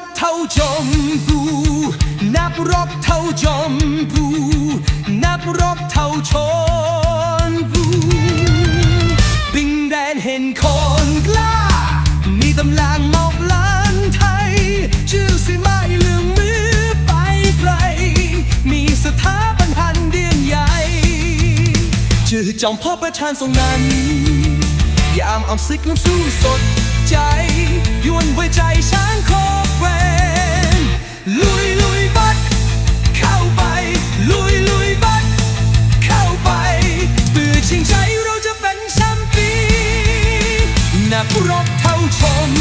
บเท่าจอมพูนักรบเท่าจอมพูนักรบเท่าชนพูบิงแดนเห็นคนกล้า มีตำลางมอกล้านไทย ชื่อสิไม่ลืมมือไปไกล มีสถาบันพันเดียนใหญ่ ชื่อจอมพ่อประธานทรงนั้น ยามเอาศึกน้ำสู้สดใจ รบเท่าชมพูนักเท่าชม